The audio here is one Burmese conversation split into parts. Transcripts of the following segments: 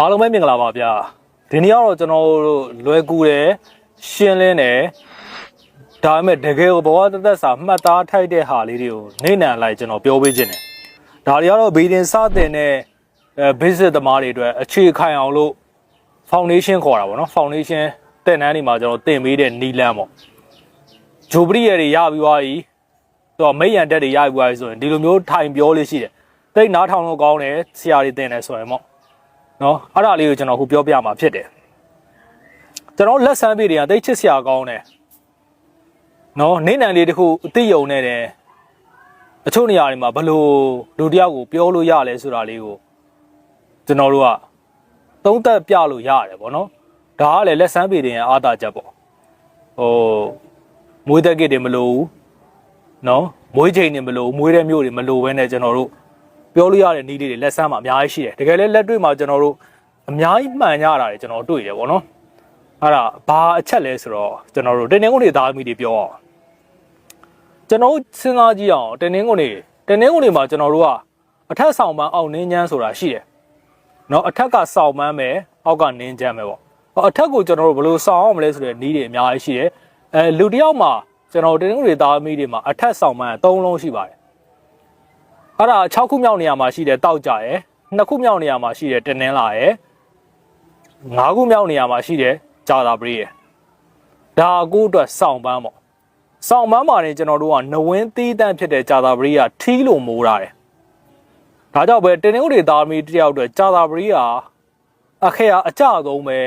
အားလုံးပဲမင်္ဂလာပါဗျာဒီနေ့ကတော့ကျွန်တော်တို့လွယ်ကူတယ်ရှင်းလင်းတယ်ဒါပေမဲ့တကယ်ကိုဘဝတသက်စာမှတ်သားထိုက်တဲ့ဟာလေးတွေကိုနေနံလိုက်ကျွန်တော်ပြောပေးခြင်းတယ်ဒါတွေကတော့ဘီဒင်စတင်တဲ့အဲ basic သမားတွေအတွက်အခြေခံအောင်လို့ foundation ခေါ်တာပေါ့နော် foundation တင်တန်းတွေမှာကျွန်တော်တင်ပေးတဲ့နီလန်းပေါ့ဂျိုပရိရတွေရပြီးသွားပြီတော့မိတ်ရန်တက်တွေရပြီးသွားပြီဆိုရင်ဒီလိုမျိုးထိုင်ပြောလေးရှိတယ်တိတ်နားထောင်လို့ကောင်းတယ်ဆရာတွေတင်တယ်ဆိုရင်ပေါ့ နော်အဲ့ဒါလေးကိုကျွန်တော်ခုပြောပြမှာဖြစ်တယ်ကျွန်တော်လက်ဆန်းပေတွေကတိတ်ချစ်စရာကောင်းတယ်နော်နေနံလေးတခုအသိယုံနေတယ်အချို့နေရာတွေမှာဘလို့လူတယောက်ကိုပြောလို့ရလဲဆိုတာလေးကိုကျွန်တော်တို့ကသုံးသက်ပြလို့ရတယ်ဗောနော်ဒါကလည်းလက်ဆန်းပေတွေရဲ့အာသာချက်ပေါ့ဟိုမွေးသက်ကိတွေမလို့ဘူးနော်မွေးချိန်တွေမလို့ဘူးမွေးတဲ့မျိုးတွေမလို့ဘဲနဲ့ကျွန်တော်တို့ ပြောလို့ရတဲ့နည်းလေးတွေလက်ဆန်းမှာအများကြီးရှိတယ်တကယ်လည်းလက်တွေ့မှာကျွန်တော်တို့အများကြီးမှန်ကြတာတွေကျွန်တော်တွေ့တယ်ပေါ့နော်အဲ့ဒါဘာအချက်လဲဆိုတော့ကျွန်တော်တို့တင်းနှင်းကုန်တွေသားသမီးတွေပြောအောင်ကျွန်တော်တို့စဉ်းစားကြည့်အောင်တင်းနှင်းကုန်တွေတင်းနှင်းကုန်တွေမှာကျွန်တော်တို့ကအထက်ဆောင်ပန်းအောက်နင်းချမ်းဆိုတာရှိတယ်နော်အထက်ကဆောင်ပန်းပဲအောက်ကနင်းချမ်းပဲပေါ့ဟောအထက်ကိုကျွန်တော်တို့ဘယ်လိုဆောင်အောင်မလဲဆိုတဲ့နည်းတွေအများကြီးရှိတယ်အဲလူတစ်ယောက်မှာကျွန်တော်တို့တင်းနှင်းကုန်တွေသားသမီးတွေမှာအထက်ဆောင်ပန်း၃လုံးရှိပါတယ် အဲ့ဒါ6ခုမြောက်နေရာမှာရှိတဲ့တောက်ကြရယ်2ခုမြောက်နေရာမှာရှိတဲ့တင်းနှင်းလာရယ်5ခုမြောက်နေရာမှာရှိတဲ့ဂျာသာပရိရယ်ဒါကိုအတွက်စောင့်ပန်းပေါ့စောင့်ပန်းမှာနေကျွန်တော်တို့ကနဝင်းသီးတန့်ဖြစ်တဲ့ဂျာသာပရိကထီးလို့မိုးရတယ်ဒါကြောင့်ပဲတင်းနှင်းတွေသားမီတယောက်အတွက်ဂျာသာပရိကအခက်အအကြဆုံးပဲ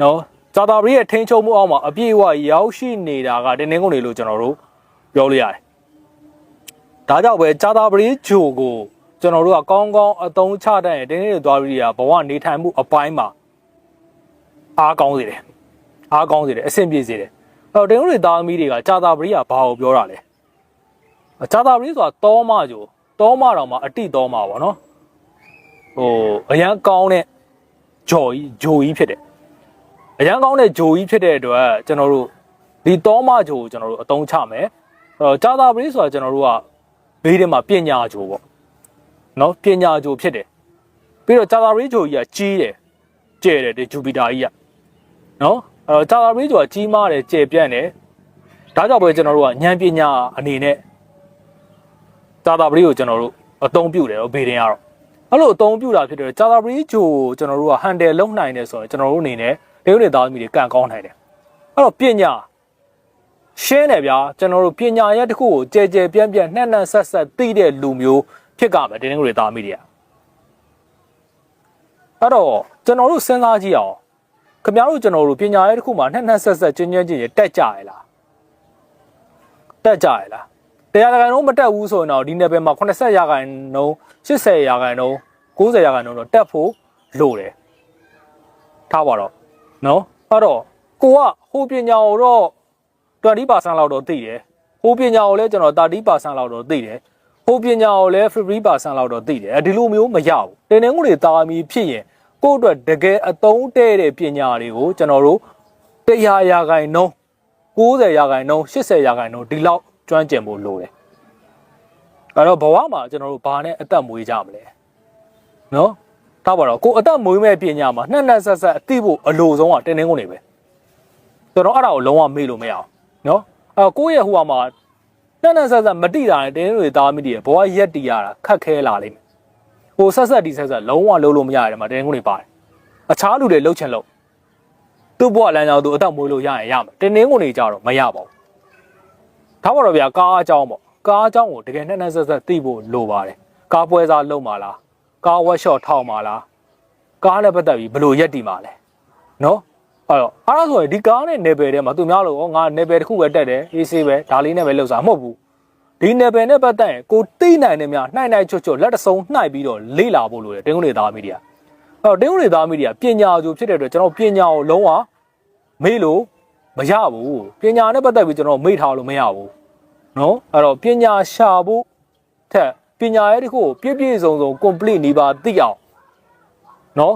နော်ဂျာသာပရိရဲ့ထိန်းချုပ်မှုအောက်မှာအပြည့်အဝရောက်ရှိနေတာကတင်းနှင်းကုန်တွေလို့ကျွန်တော်တို့ပြောလို့ရတယ် ဒါကြောင့်ပဲဂျာတာပရိဂျိုကိုကျွန်တော်တို့ကကောင်းကောင်းအသုံးချတတ်ရင်တင်းတင်းတွေသွားပြီးရဘဝနေထိုင်မှုအပိုင်းမှာအားကောင်းစေတယ်အားကောင်းစေတယ်အဆင်ပြေစေတယ်အဲ့တော့တင်းတွေသားသမီးတွေကဂျာတာပရိကဘာကိုပြောတာလဲဂျာတာပရိဆိုတာတောမဂျိုတောမတော်မှာအတိတောမပေါ့နော်ဟိုအရန်ကောင်းတဲ့ဂျိုကြီးဂျိုကြီးဖြစ်တယ်အရန်ကောင်းတဲ့ဂျိုကြီးဖြစ်တဲ့အတွက်ကျွန်တော်တို့ဒီတောမဂျိုကိုကျွန်တော်တို့အသုံးချမယ်အဲ့တော့ဂျာတာပရိဆိုတာကျွန်တော်တို့က ဘေးထဲမှာပညာဂျိုပေါ့နော်ပညာဂျိုဖြစ်တယ်ပြီးတော့ဂျာတာရီဂျိုကြီးကကြီးတယ်ကျဲတယ်ဒီဂျူပီတာကြီးကနော်အဲတော့ဂျာတာရီဂျိုကကြီးမားတယ်ကျဲပြန့်တယ်ဒါကြောင့်ပဲကျွန်တော်တို့ကဉာဏ်ပညာအနေနဲ့ဂျာတာရီကိုကျွန်တော်တို့အသုံးပြုတယ်တော့ဘေးတင်ကတော့အဲ့လိုအသုံးပြုတာဖြစ်တယ်ဂျာတာရီဂျိုကိုကျွန်တော်တို့ကဟန်တယ်လုံနိုင်တယ်ဆိုရင်ကျွန်တော်တို့အနေနဲ့ဒေဝနေသားသမီးတွေကန်ကောင်းနိုင်တယ်အဲ့တော့ပညာ ရှင်းတယ်ဗျာကျွန်တော်တို့ပညာရက်တစ်ခုကိုကြဲကြဲပြန့်ပြန့်နှံ့နှံ့ဆက်ဆက်သိတဲ့လူမျိုးဖြစ်ကြမယ်တင်းတင်းကိုတွေသားမိတွေကအဲ့တော့ကျွန်တော်တို့စဉ်းစားကြည့်အောင်ခင်ဗျားတို့ကျွန်တော်တို့ပညာရက်တစ်ခုမှာနှံ့နှံ့ဆက်ဆက်ကျဉ်းကျဉ်းချင်းတက်ကြရလားတက်ကြရလားတရားခိုင်နှုန်းမတက်ဘူးဆိုရင်တော့ဒီနယ်ပယ်မှာ80ရာခိုင်နှုန်း80ရာခိုင်နှုန်း90ရာခိုင်နှုန်းတော့တက်ဖို့လိုတယ်ထားပါတော့နော်အဲ့တော့ကိုကဟိုပညာကိုတော့ 20%လောက်တော့သိတယ်။ဟိုပညာကိုလည်းကျွန်တော်30%လောက်တော့သိတယ်။ဟိုပညာကိုလည်း50%လောက်တော့သိတယ်။အဲဒီလိုမျိုးမရဘူး။တင်းနှင်းကိုတွေတာမီဖြစ်ရင်ကိုယ့်အတွက်တကယ်အသုံးတဲ့တဲ့ပညာတွေကိုကျွန်တော်တို့100ရာခိုင်နှုန်း90ရာခိုင်နှုန်း80ရာခိုင်နှုန်းဒီလောက်ကျွမ်းကျင်ဖို့လိုတယ်။အဲတော့ဘဝမှာကျွန်တော်တို့ဘာနဲ့အသက်မွေးကြမလဲ။နော်။တော့ပါတော့ကိုယ်အသက်မွေးမဲ့ပညာမှာနှက်နှက်ဆက်ဆက်အသိဖို့အလိုဆုံးကတင်းနှင်းကိုတွေပဲ။ကျွန်တော်အဲ့ဒါကိုလုံးဝမေ့လို့မရအောင် နော်အဲကိုယ့်ရဲ့ဟိုဟာမှာနဲ့နဲ့ဆက်ဆက်မတိတာနဲ့တင်းတွေသားမိတည်ရဘဝရက်တီရတာခက်ခဲလာလိမ့်မယ်ဟိုဆက်ဆက်ဒီဆက်ဆက်လုံးဝလုံးလို့မရရတယ်မှာတင်းကုန်တွေပါတယ်အခြားလူတွေလှုပ်ချင်လို့သူ့ဘဝလမ်းကြောင်းသူအသက်မွေးလို့ရရင်ရမယ်တင်းတင်းကုန်တွေကြတော့မရပါဘူးထားပါတော့ဗျာကားအကြောင်းပေါ့ကားအကြောင်းကိုတကယ်နဲ့နဲ့ဆက်ဆက်သိဖို့လိုပါတယ်ကားပွဲစားလုံးပါလားကားဝက်ရှော့ထောက်ပါလားကားနဲ့ပတ်သက်ပြီးဘယ်လိုရက်တီမှာလဲနော် အဲ့တော့အဲ့ဒါဆိုရင်ဒီကားနဲ့ level ထဲမှာသူများလို့ငါ level တစ်ခုပဲတက်တယ် AC ပဲဒါလေးနဲ့ပဲလောက်စားမဟုတ်ဘူးဒီ level နဲ့ပတ်သက်ရင်ကိုသိနိုင်တယ်များနှိုက်နှိုက်ချွတ်ချွတ်လက်တစုံနှိုက်ပြီးတော့လေ့လာဖို့လိုတယ်တင်းကုလေသားမီဒီယာအဲ့တော့တင်းကုလေသားမီဒီယာပညာကြိုဖြစ်တဲ့အတွက်ကျွန်တော်ပညာကိုလုံးဝမေ့လို့မရဘူးပညာနဲ့ပတ်သက်ပြီးကျွန်တော်မေ့ထားလို့မရဘူးနော်အဲ့တော့ပညာရှာဖို့ထက်ပညာရဲ့တစ်ခုကိုပြည့်ပြည့်စုံစုံ complete နေပါသိအောင်နော်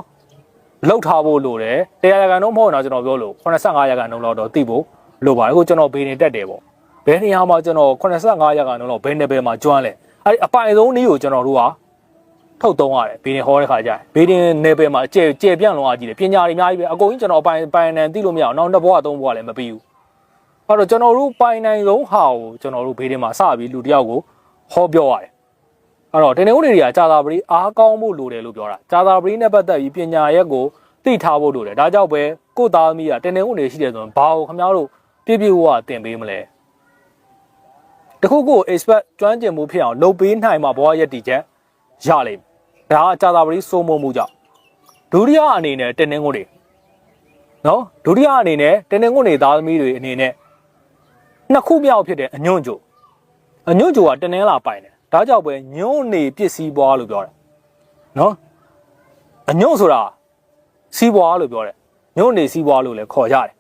လောက်ထားဖို့လိုတယ်တရားရကန်တော့မဟုတ်တော့ကျွန်တော်ပြောလို့85ရာခိုင်နှုန်းလောက်တော့သိဖို့လိုပါတယ်အခုကျွန်တော်ဘေးနေတက်တယ်ပေါ့ဘယ်နေရာမှာကျွန်တော်85ရာခိုင်နှုန်းလောက်ဘယ်နယ်ပယ်မှာကျွမ်းလဲအဲ့ဒီအပိုင်ဆုံးနည်းကိုကျွန်တော်တို့ကထုတ်သုံးရတယ်ဘေးတင်ဟောတဲ့ခါကျရင်ဘေးတင်နယ်ပယ်မှာကျဲကျဲပြန့်လောကကြီးတယ်ပညာတွေအများကြီးပဲအကုန်ကြီးကျွန်တော်ပိုင်ပိုင်နန်သိလို့မရအောင်နောက်တစ်ဘဝသုံးဘဝလည်းမပြီးဘူးအဲ့တော့ကျွန်တော်တို့ပိုင်နိုင်ဆုံးဟာကိုကျွန်တော်တို့ဘေးတင်မှာစပြီးလူတစ်ယောက်ကိုဟောပြောရတယ် အဲ့တော့တင်နေဦးတွေကကြာသာပတိအားကောင်းဖို့လိုတယ်လို့ပြောတာကြာသာပတိနဲ့ပတ်သက်ပြီးပညာရက်ကိုသိထားဖို့လိုတယ်ဒါကြောင့်ပဲကိုသားသမီးကတင်နေဦးတွေရှိတယ်ဆိုရင်ဘာကိုခင်ဗျားတို့ပြည့်ပြည့်ဝဝတင်ပေးမလဲတခုခု expert ကျွမ်းကျင်မှုဖြစ်အောင်လုပ်ပေးနိုင်မှာဘဝရက်တည်ချက်ရလိမ့်မယ်ဒါကကြာသာပတိစိုးမိုးမှုကြောင့်ဒုတိယအနေနဲ့တင်နေဦးတွေနော်ဒုတိယအနေနဲ့တင်နေဦးတွေသားသမီးတွေအနေနဲ့နှစ်ခုမြောက်ဖြစ်တဲ့အညွန့်ကြိုအညွန့်ကြိုကတင်နေလာပိုင်တယ် ဒါကြောင့်ပဲညွန့်နေပစ္စည်းပွားလို့ပြောတယ်နော်အညွန့်ဆိုတာစီးပွားလို့ပြောတယ်ညွန့်နေစီးပွားလို့လည်းခေါ်ကြတယ်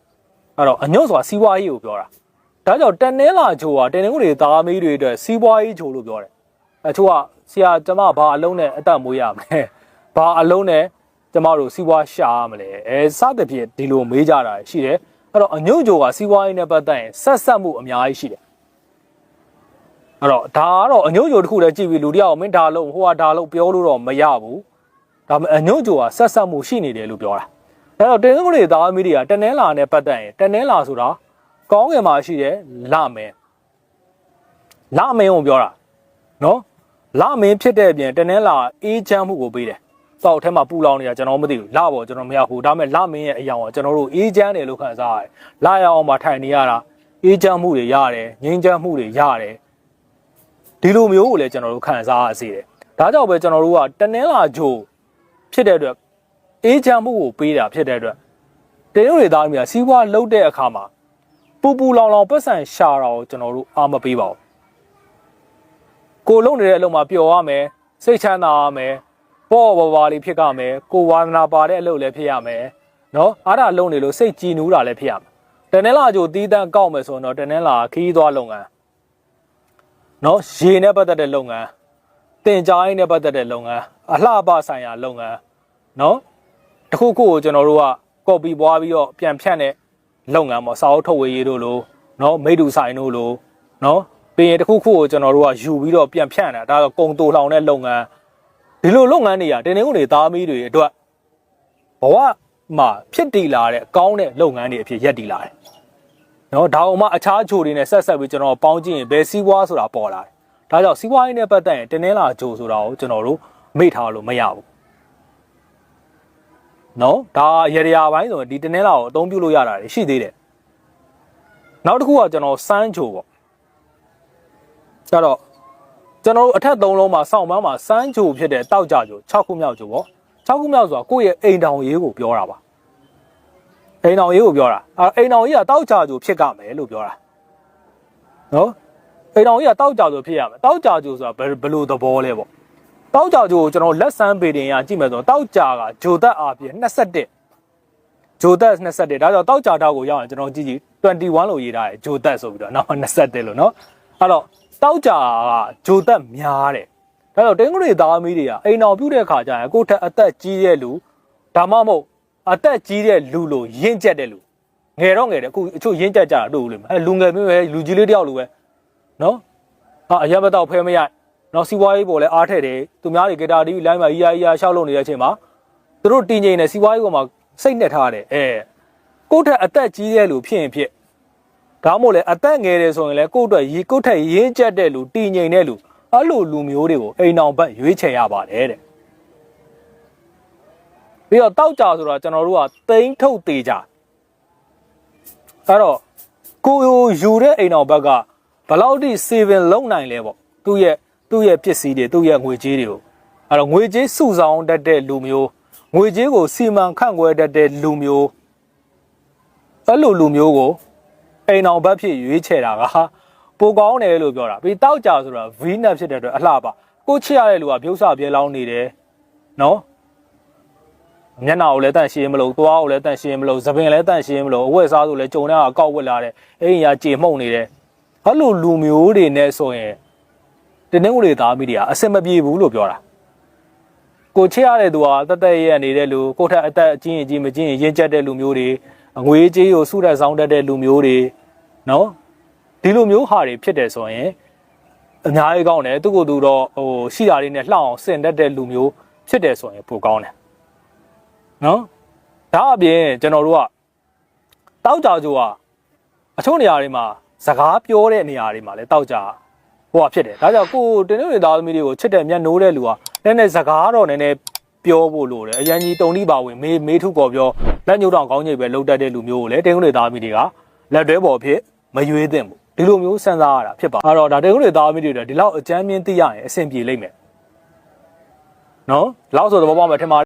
အဲ့တော့အညွန့်ဆိုတာစီးပွားရေးကိုပြောတာဒါကြောင့်တန်နေလာဂျိုကတင်နေဦးတွေသားသမီးတွေအတွက်စီးပွားရေးဂျိုလို့ပြောတယ်အချို့ကဆရာကျမဘာအလုံးနဲ့အသက်မွေးရမလဲဘာအလုံးနဲ့ကျမတို့စီးပွားရှာရမလဲအဲစသဖြင့်ဒီလိုမေးကြတာရှိတယ်အဲ့တော့အညွန့်ဂျိုကစီးပွားရေးနဲ့ပတ်သက်ရင်ဆက်ဆက်မှုအများကြီးရှိတယ် အဲ့တော့ဒါကတော့အညွန့်ဂျိုတစ်ခုတည်းကြည့်ပြီးလူတယောက်မင်းဒါလုံးဟိုကဒါလုံးပြောလို့တော့မရဘူးဒါပေမဲ့အညွန့်ဂျိုကဆက်ဆက်မှုရှိနေတယ်လို့ပြောတာအဲ့တော့တင်းစုံတွေသားသမီးတွေကတနင်းလာနဲ့ပတ်သက်ရင်တနင်းလာဆိုတာကောင်းကင်မှာရှိတယ်လမင်းလမင်းကိုပြောတာနော်လမင်းဖြစ်တဲ့အပြင်တနင်းလာအေးချမ်းမှုကိုပေးတယ်တောက်ထဲမှာပူလောင်နေတာကျွန်တော်မသိဘူးလပေါ့ကျွန်တော်မရဘူးဒါပေမဲ့လမင်းရဲ့အယောင်ကကျွန်တော်တို့အေးချမ်းတယ်လို့ခံစားရတယ်လရအောင်မှာထိုင်နေရတာအေးချမ်းမှုတွေရတယ်ငြိမ်းချမ်းမှုတွေရတယ် ဒီလိုမျိုးကိုလည်းကျွန်တော်တို့ခံစားရစေတယ်ဒါကြောင့်ပဲကျွန်တော်တို့ကတနင်းလာဂျိုဖြစ်တဲ့အတွက်အေးချမ်းမှုကိုပေးတာဖြစ်တဲ့အတွက်တင်းတို့တွေသားမျိုးစီးပွားလှုပ်တဲ့အခါမှာပူပူလောင်လောင်ပတ်စံရှာတာကိုကျွန်တော်တို့အားမပေးပါဘူးကိုလုံနေတဲ့အလုပ်မှာပျော်ရမယ်စိတ်ချမ်းသာရမယ်ပေါ့ပေါ်ပါလေးဖြစ်ကြမယ်ကိုဝါသနာပါတဲ့အလုပ်လည်းဖြစ်ရမယ်နော်အားဒါလုံနေလို့စိတ်ကြည်နူးတာလည်းဖြစ်ရမယ်တနင်္လာကြိုတီးတန်းကောက်မယ်ဆိုရင်တော့တနင်္လာခီးသွားလုပ်ငန်း နော်ရေနဲ့ပတ်သက်တဲ့လုပ်ငန်းတင်ကြားရေးနဲ့ပတ်သက်တဲ့လုပ်ငန်းအလှပဆိုင်ရာလုပ်ငန်းနော်တခုခုကိုကျွန်တော်တို့ကကော်ပီပွားပြီးတော့ပြန်ဖြန့်တဲ့လုပ်ငန်းပေါ့စာအုပ်ထုတ်ဝေရေးတို့လိုနော်မိတူဆိုင်တို့လိုနော်ပြီးရင်တခုခုကိုကျွန်တော်တို့ကယူပြီးတော့ပြန်ဖြန့်တာဒါကကုံတူလောင်တဲ့လုပ်ငန်းဒီလိုလုပ်ငန်းတွေကတင်းနေကုန်တွေသားမီးတွေအတွက်ဘဝမှာဖြစ်တည်လာတဲ့အကောင်းတဲ့လုပ်ငန်းတွေအဖြစ်ရက်တည်လာတယ် နော်ဒါအောင်မှအခြားဂျိုတွေနဲ့ဆက်ဆက်ပြီးကျွန်တော်ပေါင်းကြည့်ရင်ဘယ်စီးပွားဆိုတာပေါ်လာတယ်ဒါကြောင့်စီးပွားရေးနဲ့ပတ်သက်ရင်တင်းနေလာဂျိုဆိုတာကိုကျွန်တော်တို့မေ့ထားလို့မရဘူးနော်ဒါရေရရာပိုင်းဆိုရင်ဒီတနင်္လာကိုအသုံးပြုလို့ရတာရှိသေးတယ်နောက်တစ်ခုကကျွန်တော်စမ်းချိုပေါ့ကျတော့ကျွန်တော်တို့အထက်သုံးလုံးမှာစောင့်ပန်းမှာစမ်းချိုဖြစ်တဲ့တောက်ကြချို6ခုမြောက်ချိုပေါ့6ခုမြောက်ဆိုတာကိုယ့်ရဲ့အိမ်တောင်ရေးကိုပြောတာပါ အိမ်တောင်ရေးကိုပြောတာအဲအိမ်တောင်ရေးကတောက်ကြချိုဖြစ်ကြမယ်လို့ပြောတာနော်အိမ်တောင်ကြီးကတောက်ကြချိုဖြစ်ရမယ်တောက်ကြချိုဆိုတာဘယ်ဘယ်လိုသဘောလဲပေါ့တောက်ကြချိုကိုကျွန်တော်လက်ဆန်းပေတင်ရကြည့်မယ်ဆိုတော့တောက်ကြကဂျိုသက်အားဖြင့်21ဂျိုသက်21ဒါကြောင့်တောက်ကြတောက်ကိုရောက်ရင်ကျွန်တော်ကြည့်ကြည့်21လို့ရေးထားတယ်ဂျိုသက်ဆိုပြီးတော့နောက်21လို့နော်အဲ့တော့တောက်ကြကဂျိုသက်များတယ်ဒါကြောင့်တင်းကုတွေသားမီးတွေကအိမ်တော်ပြုတ်တဲ့အခါကျရင်ကိုယ့်ထက်အသက်ကြီးတဲ့လူဒါမှမဟုတ် အသက်ကြီးတဲ့လူလို့ရင့်ကျက်တဲ့လူငယ်တော့ငယ်တယ်အခုအချို့ရင့်ကျက်ကြတာတို့လို့အဲလူငယ်မျိုးပဲလူကြီးလေးတယောက်လိုပဲနော်ဟာအရက်မတော့ဖဲမရနော်စီးပွားရေးပေါ်လဲအားထည့်တယ်သူများတွေဂီတာတီးလိုင်းမှာအီယာအီယာရှောက်လုပ်နေတဲ့အချိန်မှာသူတို့တင်ငိန်နေစီးပွားရေးပေါ်မှာစိတ်နဲ့ထားတယ်အဲကိုယ့်ထက်အသက်ကြီးတဲ့လူဖြစ်ရင်ဖြစ်ဒါမှမဟုတ်လေအသက်ငယ်တယ်ဆိုရင်လေကိုယ့်အတွက်ရေကိုယ့်ထက်ရင်းကျက်တဲ့လူတင်ငိန်တဲ့လူအဲ့လိုလူမျိုးတွေကိုအိမ်အောင်ဘက်ရွေးချယ်ရပါတယ်တဲ့ ပြီးတော့တောက်ကြဆိုတာကျွန်တော်တို့ကတိန်းထုတ်သေးကြအဲ့တော့ကိုယူတဲ့အိမ်အောင်ဘက်ကဘယ်လောက်ထိ saving လုပ်နိုင်လဲပေါ့သူ့ရဲ့သူ့ရဲ့ပစ္စည်းတွေသူ့ရဲ့ငွေကြေးတွေကိုအဲ့တော့ငွေကြေးစုဆောင်တတ်တဲ့လူမျိုးငွေကြေးကိုစီမံခန့်ခွဲတတ်တဲ့လူမျိုးအဲ့လိုလူမျိုးကိုအိမ်အောင်ဘက်ဖြစ်ရွေးချယ်တာကပိုကောင်းတယ်လို့ပြောတာပြီးတောက်ကြဆိုတာ V နဲ့ဖြစ်တဲ့အတွက်အလှပါကိုချစ်ရတဲ့လူကပြုတ်ဆပြဲလောင်းနေတယ်နော် မျက်နှာကိုလည်းတန့်ရှင်းမလို့သွားကိုလည်းတန့်ရှင်းမလို့သပင်လည်းတန့်ရှင်းမလို့အဝတ်စားဆိုလည်းကြုံတဲ့အကောက်ဝက်လာတယ်အိမ်ရကြေမှုန့်နေတယ်အဲ့လိုလူမျိုးတွေနဲ့ဆိုရင်တင်းနှင်းဦးတွေသားမိတွေကအဆင်မပြေဘူးလို့ပြောတာကိုချစ်ရတဲ့သူကတက်တက်ရရနေတဲ့လူကိုထက်အသက်အချင်းအချင်းမချင်းရင်းကျက်တဲ့လူမျိုးတွေငွေကြေးကိုစုရက်ဆောင်တတ်တဲ့လူမျိုးတွေနော်ဒီလိုမျိုးဟာတွေဖြစ်တယ်ဆိုရင်အများကြီးကောင်းတယ်သူကသူတော့ဟိုရှိတာလေးနဲ့လှအောင်စင်တတ်တဲ့လူမျိုးဖြစ်တယ်ဆိုရင်ပိုကောင်းတယ် နော်ဒါအပြင်ကျွန်တော်တို့ကတောက်ကြကြိုကအချို့နေရာတွေမှာစကားပြောတဲ့နေရာတွေမှာလည်းတောက်ကြဟိုကဖြစ်တယ်ဒါကြောင့်ကိုတင်းနေသားသမီးတွေကိုချစ်တဲ့မျက်နှိုးတဲ့လူကနည်းနည်းစကားတော့နည်းနည်းပြောဖို့လိုတယ်အရန်ကြီးတုံလိပါဝင်မေးမေးထုပေါ်ပြောလက်ညှိုးတောင်ကောင်းကြီးပဲလှုပ်တတ်တဲ့လူမျိုးကိုလည်းတင်းနေသားသမီးတွေကလက်တွဲပေါ်ဖြစ်မရွေးသင့်ဘူးဒီလိုမျိုးစဉ်းစားရတာဖြစ်ပါအဲ့တော့ဒါတင်းနေသားသမီးတွေလည်းဒီလောက်အကြမ်းမြင့်သိရရင်အဆင်ပြေလိမ့်မယ်နော်လောက်ဆိုတော့ဘောပေါက်မယ်ထင်ပါ